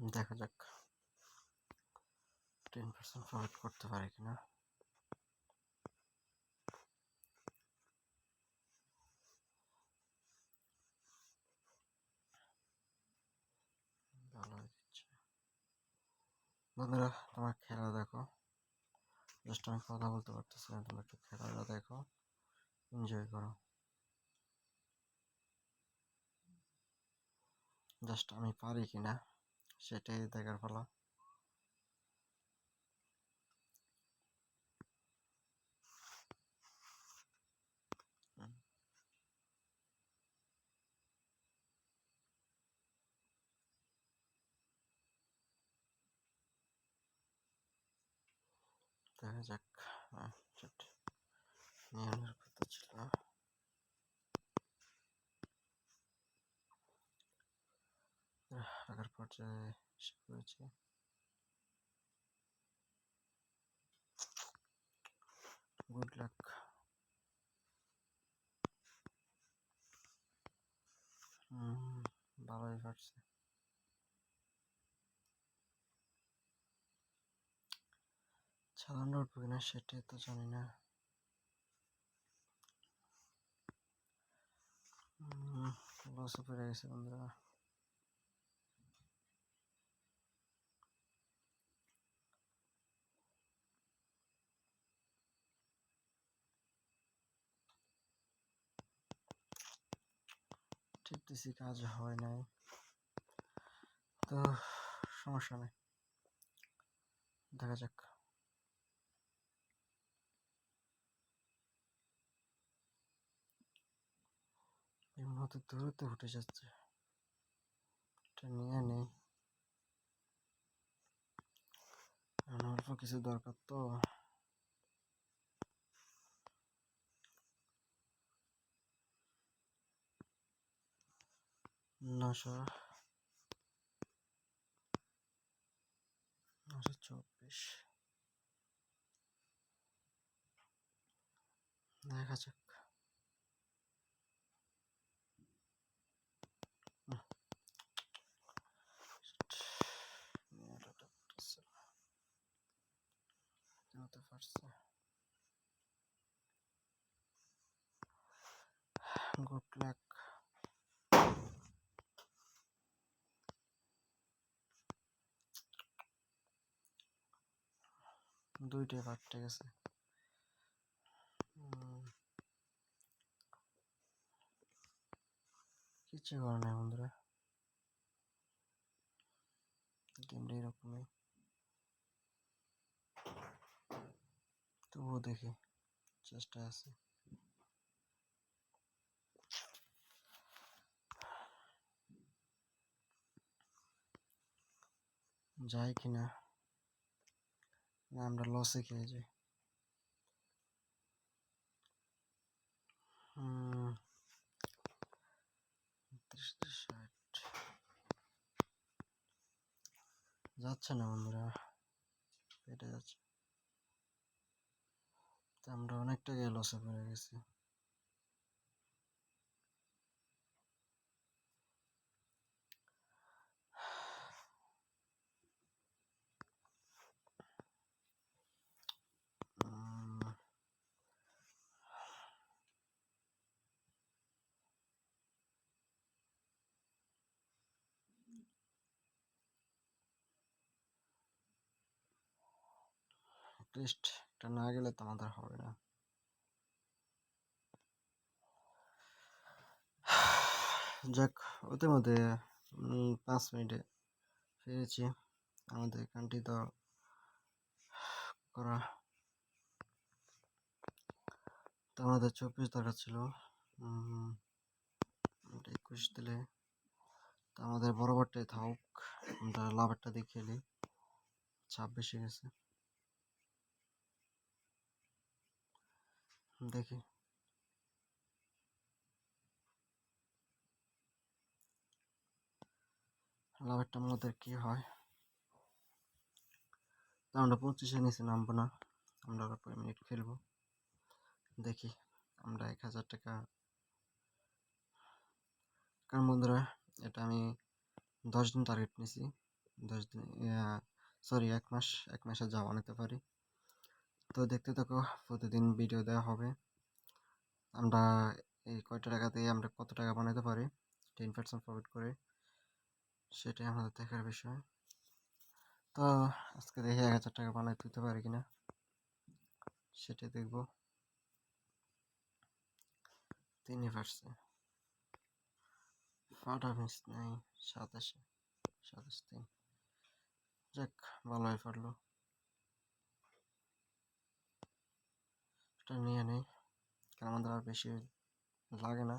দেখা যাক। Ten percent profit করতে পারে কিনা বন্ধুরা, তোমার খেলা দেখো। জাস্ট আমি কথা বলতে পারতেছি না, তোমরা একটু খেলাটা দেখো। এনজয় করো। জাস্ট আমি পারি কিনা সেটাই দেখার ফলা দেখা যাক কথা ছিল। আগের পর্যায়ে পড়েছি গুড লাক। ভালোই পারছে চালানো উঠবে কিনা সেটাই তো জানি না। লসে পড়ে গেছে বন্ধুরা। ঠিকতেছি কাজ হয় নাই। তো সমস্যা নেই। দেখা যাক। এই মুহূর্তে দূরত্বে উঠে যাচ্ছে। এটা নিয়ে নেই। অল্প কিছু দরকার তো। নশো নশো চব্বিশ। দেখা যাক। হতে পারছে গুড লাক। দুইটাই পাল্টে গেছে। কিছু করার নাই বন্ধুরা। গেমটা এরকমই। তবুও দেখি, চেষ্টা আছে। যাই কিনা। আমরা লসে খেয়ে যাই যাচ্ছে না আমরা পেটে যাচ্ছে। আমরা অনেকটা গিয়ে লসে পড়ে গেছি। লিস্ট এটা না গেলে তো আমাদের হবে না। যাক ওতে মধ্যে পাঁচ মিনিটে ফিরেছি। আমাদের কান্ট্রি তো করা তো আমাদের চব্বিশ দরকার ছিল। একুশ দিলে তো আমাদের বরাবরটাই থাকুক। আমরা লাভেরটা দিয়ে খেলি ছাব্বিশে গেছে। দেখি। লাভেরটা আমাদের কি হয়? আমরা পঁচিশে নিচে নামবো না। আমরা আরও কয়েক মিনিট খেলব। দেখি আমরা এক হাজার টাকা কারণ বন্ধুরা, এটা আমি দশ দিন টার্গেট নিছি। দশ দিন সরি এক মাস, এক মাসে যাওয়া নিতে পারি। তো দেখতে থাকো, প্রতিদিন ভিডিও দেওয়া হবে। আমরা এই কয়টা টাকা দিয়ে আমরা কত টাকা বানাতে পারি? টেন পার্সেন্ট প্রফিট করে। সেটাই আমাদের দেখার বিষয়। তো আজকে দেখি এক হাজার টাকা বানাই তুলতে পারি কিনা। সেটাই দেখব। তিনই পারছে। ফাটা মিস নেই, সাতাশে, সাতাশ তিন। যাক, ভালোই পারল। এটা নিয়ে নেই। কারণ আমাদের আর বেশি লাগে না,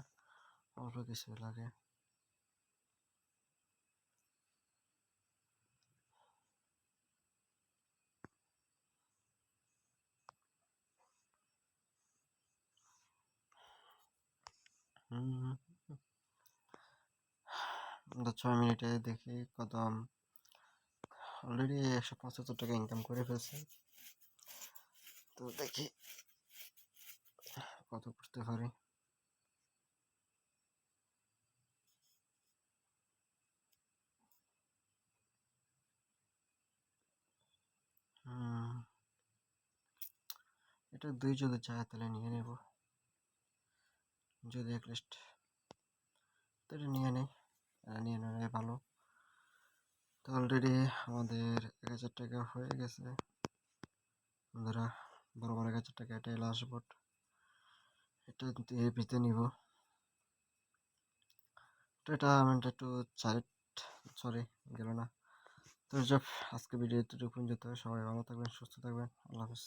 অল্প কিছু লাগে। ছয় মিনিটে দেখি কত অলরেডি একশো পঁচাত্তর টাকা ইনকাম করে ফেলছে। তো দেখি। কত করতে পারি। এটা দুই যদি চায় তাহলে নিয়ে নেব। যদি একলিস্ট তো এটা নিয়ে নেই। এটা নিয়ে নেওয়াই ভালো। তো অলরেডি আমাদের এক হাজার টাকা হয়ে গেছে। বন্ধুরা বড় বড় এক হাজার টাকা এটাই লাস্ট বোট এটা দিয়ে ভিতে নিব। এটা আমি একটু চাইট সরি গেল না। তো আজকে ভিডিও এতটুকু যেতে সবাই ভালো থাকবেন, সুস্থ থাকবেন, আল্লাহ হাফিজ।